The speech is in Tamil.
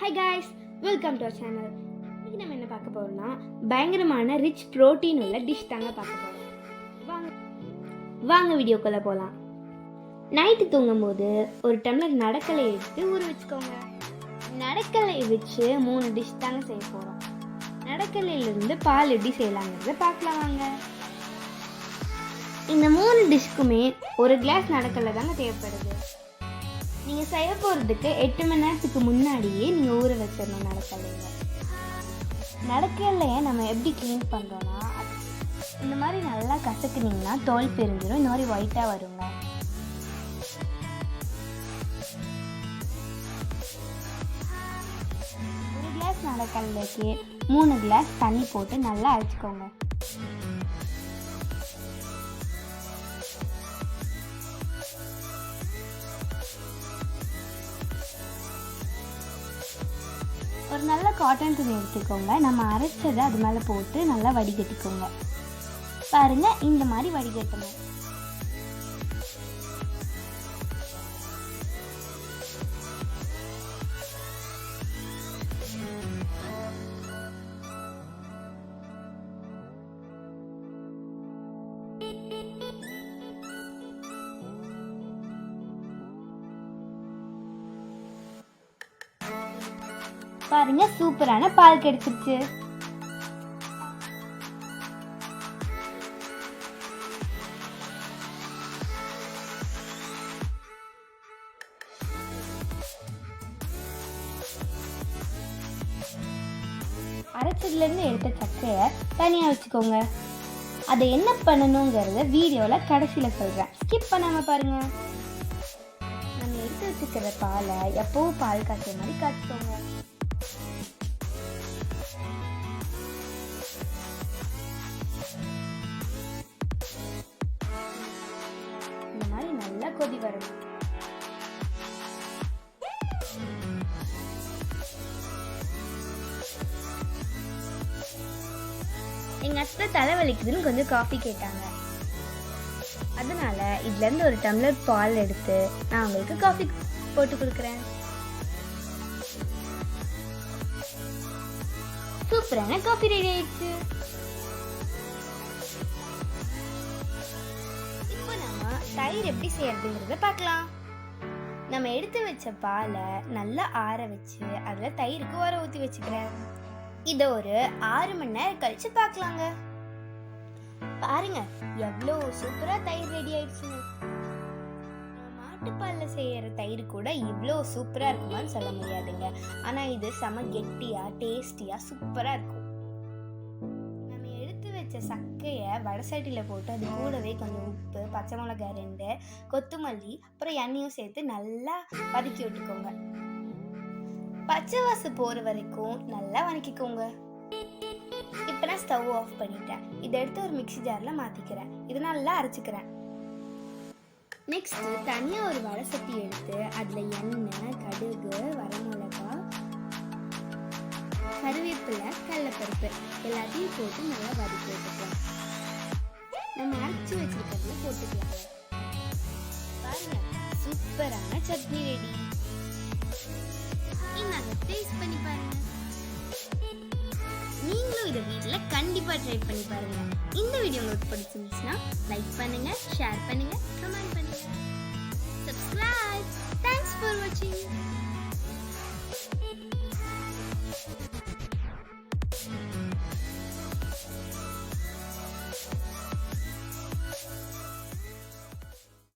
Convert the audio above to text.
Hi guys welcome to our channel இன்னைக்கு நம்ம என்ன பார்க்க போறோம்னா பயங்கரமான ரிச் புரோட்டீன் உள்ள டிஷ் தாங்க பார்க்க போறோம். வாங்க வாங்க வீடியோக்குள்ள போகலாம் நைட்டு தூங்கும்போது ஒரு டம்ளர் நடக்கலை எடுத்து ஊற வச்சுக்கோங்க. நடக்கலை வச்சு மூணு டிஷ் தாங்க செய்ய போகிறோம் நடக்கலையிலிருந்து பால் எப்படி செய்யலாங்கிறத பார்க்கலாம் வாங்க. இந்த மூணு டிஷ்க்குமே ஒரு கிளாஸ் நடக்கலை தாங்க தேவைப்படுது. நீங்கள் செய்ய போகிறதுக்கு எட்டு மணி நேரத்துக்கு முன்னாடியே நீங்கள் ஊற வச்சிடணும் நடக்கலைங்க நடக்கலையே நம்ம எப்படி க்ளீன் பண்ணுறோன்னா இந்த மாதிரி நல்லா கசக்குனீங்கன்னா தோல் பிரிஞ்சிடும் இந்த மாதிரி ஒயிட்டாக வருங்க. ஒரு கிளாஸ் நடக்கல்லைக்கு மூணு கிளாஸ் தண்ணி போட்டு நல்லா அரைச்சிக்கோங்க. ஒரு நல்ல காட்டன் துணி எடுத்துக்கோங்க. நம்ம அரைச்சதை அது மேலே போட்டு நல்லா வடிகட்டிக்கோங்க. பாருங்க இந்த மாதிரி வடிகட்டணும். பாருங்க சூப்பரான பால் கிடைச்சிருச்சு அரைச்சதுலேருந்து எடுத்த சக்கையை தனியாக வச்சுக்கோங்க. அதை என்ன பண்ணணுங்கிறத வீடியோவில் கடைசியில் சொல்கிறேன் ஸ்கிப் பண்ணாமல் பாருங்க. நம்ம எடுத்து வச்சுக்கிற பாலை எப்பவும் பால் காய்ச்ச மாதிரி காய்ச்சிக்கோங்க. கொதி வரணும் எங்க அத்தை தலைவலிக்குதுன்னு கொஞ்சம் காஃபி கேட்டாங்க. அதனால இதுல இருந்து ஒரு டம்ளர் பால் எடுத்து நான் உங்களுக்கு காஃபி போட்டு கொடுக்குறேன். சூப்பரான காஃபி ரெடி ஆயிடுச்சு. தயிர் எப்படி செய்யறதுங்கிறத பார்க்கலாம். நம்ம எடுத்து வச்ச பாலை நல்லா ஆற வச்சு அதில் தயிருக்கு உர ஊற்றி வச்சுக்கிறேன். இதை ஒரு ஆறு மணி நேரம் கழிச்சு பார்க்கலாங்க. பாருங்க எவ்வளோ சூப்பராக தயிர் ரெடி ஆயிடுச்சுன்னு மாட்டுப்பாலில் செய்கிற தயிர் கூட இவ்வளோ சூப்பராக இருக்குமான்னு சொல்ல முடியாதுங்க. ஆனால் இது செம கெட்டியாக டேஸ்டியாக சூப்பராக இருக்கும். வச்ச சக்கையை வடை சட்டியில் போட்டு அது கூடவே கொஞ்சம் உப்பு பச்சை மிளகாய் ரெண்டு கொத்தமல்லி அப்புறம் எண்ணெயும் சேர்த்து நல்லா வதக்கி விட்டுக்கோங்க. பச்சை வாசு போகிற வரைக்கும் நல்லா வதக்கிக்கோங்க. இப்போ நான் ஸ்டவ் ஆஃப் பண்ணிட்டேன். இதை எடுத்து ஒரு மிக்ஸி ஜாரில் மாற்றிக்கிறேன் இதை நல்லா அரைச்சிக்கிறேன். நெக்ஸ்ட்டு தனியாக ஒரு வடை சட்டி எடுத்து அதில் எண்ணெய் கடுகு வரமிளகா கருவேப்பிலை கடலப்பருப்பு எல்லாத்தையும் போட்டு நல்லா வதக்கி விட்டுக்கலாம் நம்ம அரைச்சி வச்சிருக்கிறதுல போட்டுக்கலாம். பாருங்க சூப்பரான சட்னி ரெடி இந்தாங்க டேஸ்ட் பண்ணி பாருங்க. நீங்களும் இதை வீட்டில் கண்டிப்பாக ட்ரை பண்ணி பாருங்க. இந்த வீடியோ உங்களுக்கு பிடிச்சிருந்துச்சுன்னா லைக் பண்ணுங்க ஷேர் பண்ணுங்க.